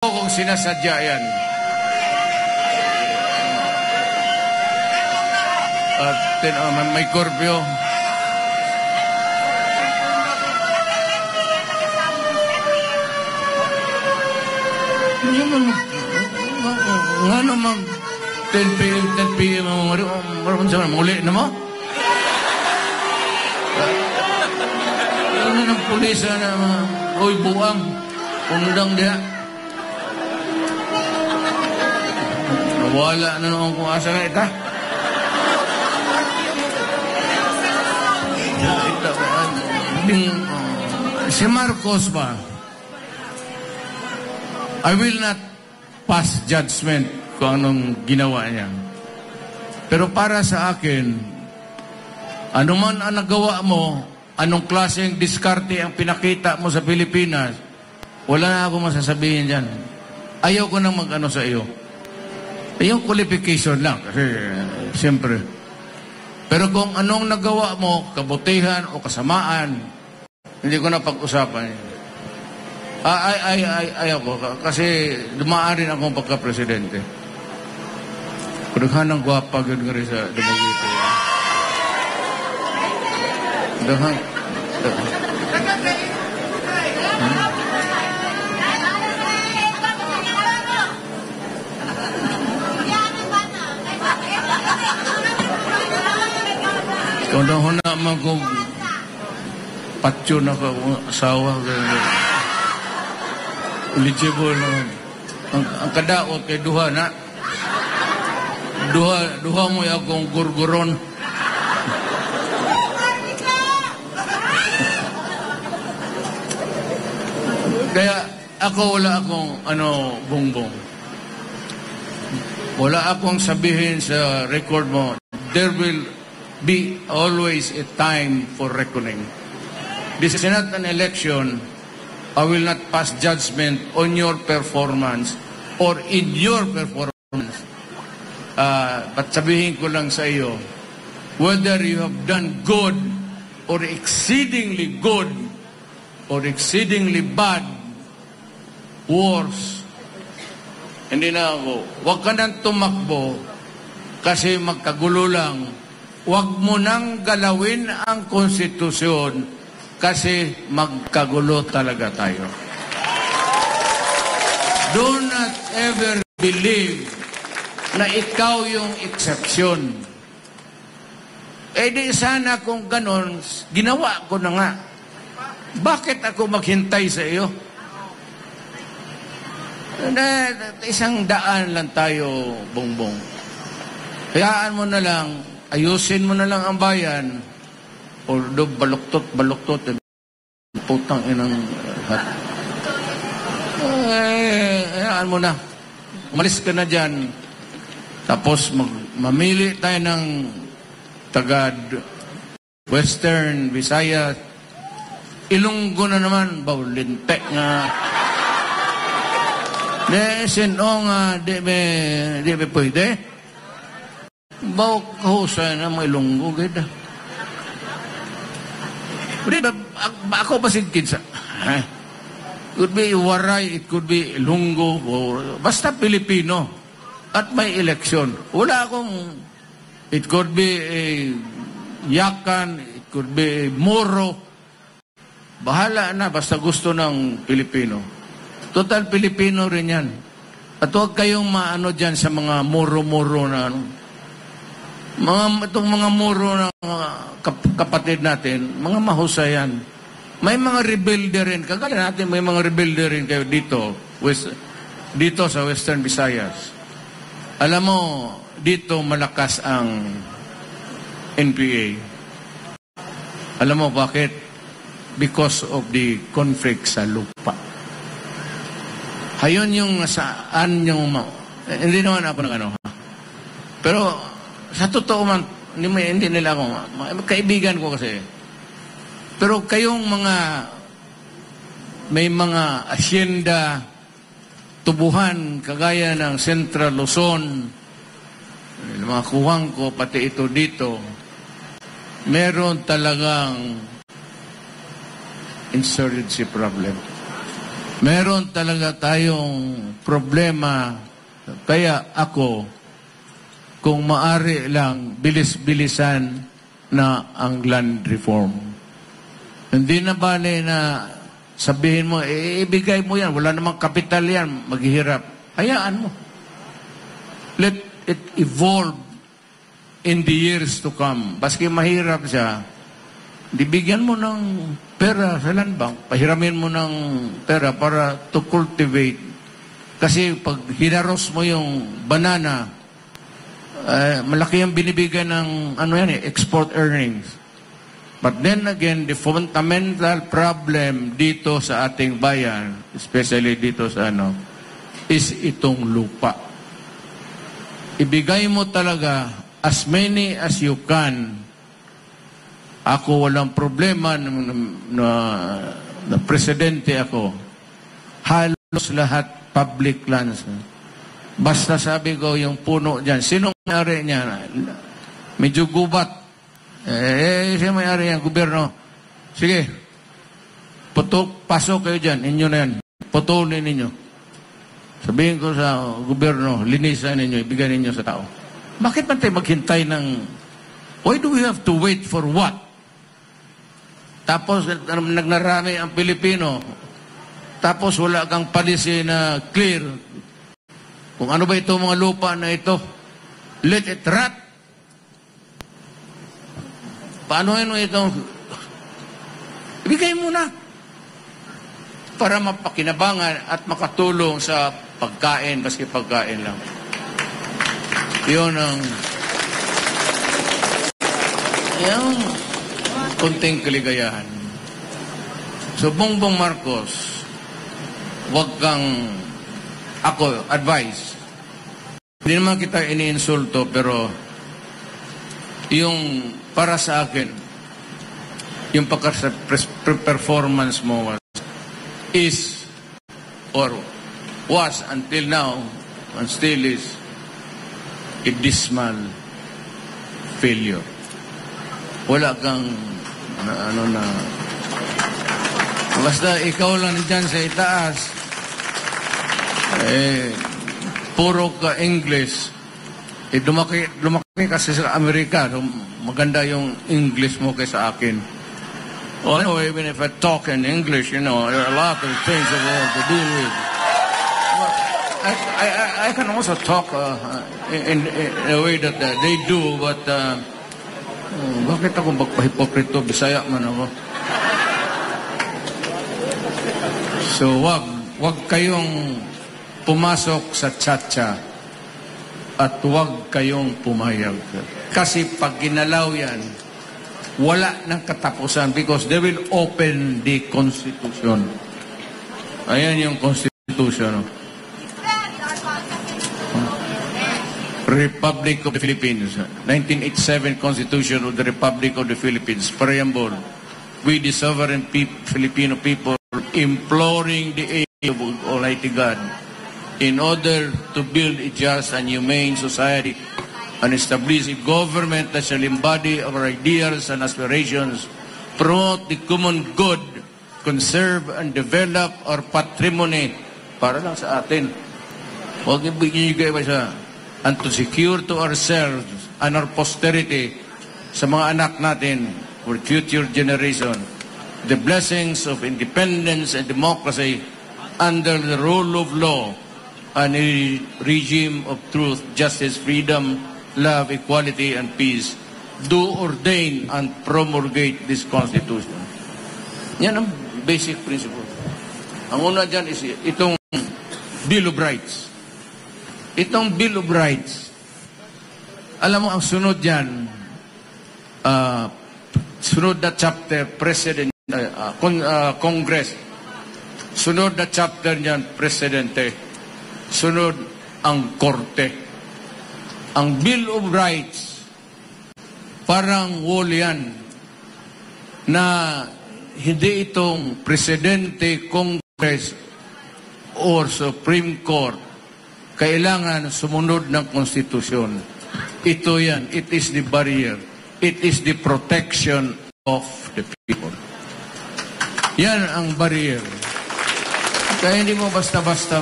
kung sinasadya yan. At tin, oh, may- naman, nga naman, 10 p.m., 10 p.m. maraming sa muli na mo? Ano ng pulisa na mga, uy, buang, undang diha. Wala na noon kung asa ka ita. Si Marcos ba? I will not pass judgment kung anong ginawa niya. Pero para sa akin, ano man ang nagawa mo, anong klaseng diskarte ang pinakita mo sa Pilipinas, wala na ako masasabihin dyan. Ayaw ko nang mag-ano sa iyo. Eh, Yung qualification lang, kasi siyempre. Pero kung anong nagawa mo, kabutihan o kasamaan, hindi ko na pag-usapan. Ah, ay, ay, ay, ayaw ko. Kasi dumaan rin akong pagka-presidente. Kudaghan ng gwapa yun nga rin sa Dumaguete. Dahan. Kung na ho naman kung patyo na ka asawa. Eligible naman. Ang, ang kadaot kay duha na. Duha, duha mo akong gurguron. Kaya ako wala akong ano bongbong. Wala akong sabihin sa record mo, there will be always a time for reckoning. This is not an election. I will not pass judgment on your performance or in your performance. Uh, but sabihin ko lang sa iyo, whether you have done good or exceedingly good or exceedingly bad, worse, hindi na ako. Huwag ka nang tumakbo kasi magkagulo lang. Huwag mo nang galawin ang konstitusyon kasi magkagulo talaga tayo. Do not ever believe na ikaw yung exception. Eh di sana kung ganon, ginawa ko na nga. Bakit ako maghintay sa iyo? Na, isang daan lang tayo, bongbong. Hayaan mo na lang, ayusin mo na lang ang bayan, although baluktot, baluktot, eh, putang inang hat. Eh, hayaan mo na. Umalis ka na dyan. Tapos mag, mamili tayo ng tagad Western, Visayas, Ilonggo na naman, bawlinte nga. De, sino nga, di be, di pwede. Baw kahusa na mga ilonggo, gada. Di ba, ak- ako ba sigkid sa, ha? Could be Waray, it could be Ilonggo, or, basta Pilipino. At may eleksyon. Wala akong, it could be a Yakan, it could be a Moro. Bahala na, basta gusto ng Pilipino. Total Pilipino rin yan. At huwag kayong maano dyan sa mga muro-muro na ano. Mga, itong mga muro na mga kap- kapatid natin, mga mahusayan. May mga rebelde rin. Kagaya natin, may mga rebelde rin kayo dito. West, dito sa Western Visayas. Alam mo, dito malakas ang NPA. Alam mo bakit? Because of the conflict sa lupa. Hayon yung saan yung... hindi naman ako nag ano? Pero sa totoo man, hindi, may- hindi nila ako, kaibigan ko kasi. Pero kayong mga may mga asyenda, tubuhan, kagaya ng Central Luzon, mga kuwang ko, pati ito dito, meron talagang insurgency problem. Meron talaga tayong problema. Kaya ako, kung maari lang, bilis-bilisan na ang land reform. Hindi na bale na sabihin mo, eh, ibigay mo yan. Wala namang kapital yan. Maghihirap. Hayaan mo. Let it evolve in the years to come. Baski mahirap siya, dibigyan mo ng pera sa land bank, pahiramin mo ng pera para to cultivate. Kasi pag hinaros mo yung banana, eh, malaki ang binibigyan ng ano yan eh, export earnings. But then again, the fundamental problem dito sa ating bayan, especially dito sa ano, is itong lupa. Ibigay mo talaga as many as you can. Ako walang problema na, na, na presidente ako. Halos lahat public lands. Basta sabi ko yung puno dyan. Sinong may-ari niya? Medyo gubat. Eh, siya may-ari yan, gobyerno. Sige, putok, pasok kayo dyan. Inyo na yan. Putulin ninyo. Sabihin ko sa gobyerno, linisan ninyo, ibigay ninyo sa tao. Bakit man tayo maghintay ng... Why do we have to wait for what? Tapos nagnarami ang Pilipino. Tapos wala kang policy na clear. Kung ano ba ito mga lupa na ito, let it rot. Paano yun itong... Ibigay mo na para mapakinabangan at makatulong sa pagkain, baski pagkain lang. Yun ang yung kunting kaligayahan. So, Bongbong Marcos, wag kang ako, advice. Hindi naman kita iniinsulto, pero yung para sa akin, yung pagka-performance mo was, is or was until now and still is a dismal failure. Wala kang na, ano na basta ikaw lang dyan sa itaas eh puro ka English eh lumaki, lumaki kasi sa Amerika maganda yung English mo kaysa akin well, anyway, even if I talk in English you know there are a lot of things that we have to deal with I, I, I can also talk uh, in, in a way that uh, they do, but uh, oh, bakit ako magpahipokrito? Bisaya man ako. So wag, wag kayong pumasok sa tsatsya at wag kayong pumayag. Kasi pag ginalaw yan, wala ng katapusan because they will open the Constitution. Ayan yung Constitution. Republic of the Philippines, 1987 Constitution of the Republic of the Philippines, Preamble, we the sovereign pe Filipino people imploring the aid of Almighty God in order to build a just and humane society and establish a government that shall embody our ideals and aspirations, promote the common good, conserve and develop our patrimony. Para lang sa atin. Huwag bigyan nyo sa and to secure to ourselves and our posterity sa mga anak natin for future generation the blessings of independence and democracy under the rule of law and a regime of truth, justice, freedom, love, equality, and peace do ordain and promulgate this Constitution. Yan ang basic principle. Ang una dyan is itong Bill of Rights. Itong Bill of Rights, alam mo, ang sunod yan, uh, sunod na chapter, President, uh, uh, Congress, sunod na chapter niyan, Presidente, sunod ang Korte. Ang Bill of Rights, parang wall na hindi itong Presidente, Congress, or Supreme Court kailangan sumunod ng konstitusyon. Ito yan. It is the barrier. It is the protection of the people. Yan ang barrier. Kaya hindi mo basta-basta